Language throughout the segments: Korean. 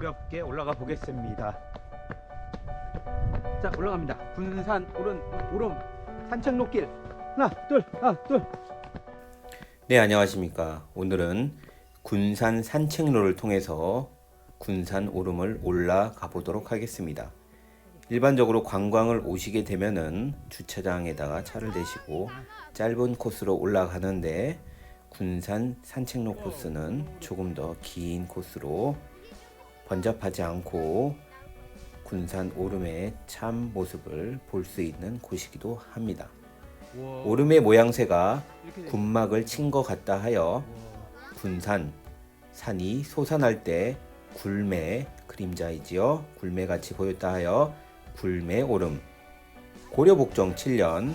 가볍게 올라가 보겠습니다. 자 올라갑니다. 군산 오른 오름 산책 로길 하나 둘 하나 둘. 네, 안녕하십니까. 오늘은 군산 산책로를 통해서 군산 오름을 올라가 보도록 하겠습니다. 일반적으로 관광을 오시게 되면은 주차장에다가 차를 대시고 짧은 코스로 올라가는데 군산 산책로 코스는 조금 더 긴 코스로 번잡하지 않고 군산 오름의 참 모습을 볼 수 있는 곳이기도 합니다. 오름의 모양새가 군막을 친 것 같다 하여 군산 산이 솟아날 때 굴매 그림자이지요. 굴매같이 보였다 하여 굴매 오름. 고려복종 7년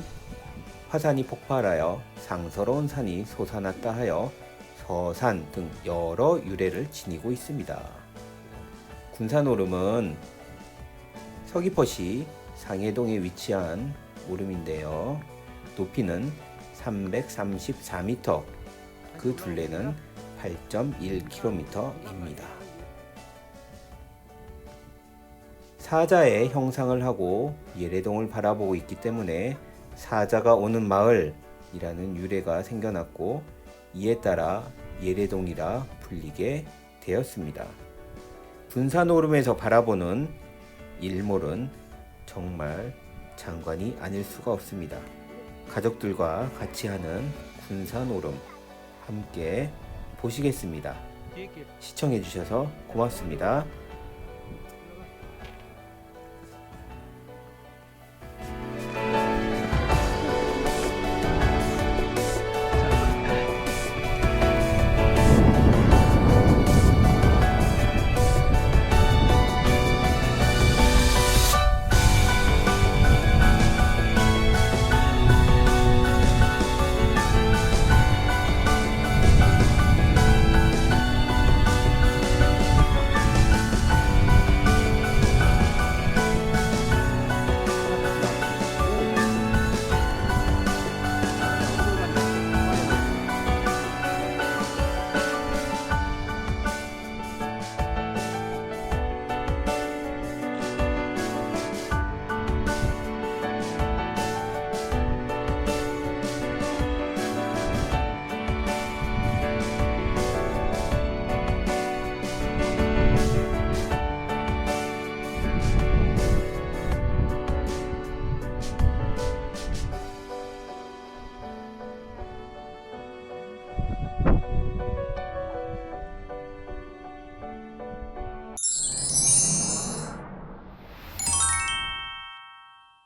화산이 폭발하여 상서로운 산이 솟아났다 하여 서산 등 여러 유래를 지니고 있습니다. 군산 오름은 서귀포시 상해동에 위치한 오름인데요. 높이는 334m, 그 둘레는 8.1km입니다. 사자의 형상을 하고 예래동을 바라보고 있기 때문에 사자가 오는 마을이라는 유래가 생겨났고 이에 따라 예래동이라 불리게 되었습니다. 군산 오름에서 바라보는 일몰은 정말 장관이 아닐 수가 없습니다. 가족들과 같이 하는 군산 오름 함께 보시겠습니다. 시청해 주셔서 고맙습니다.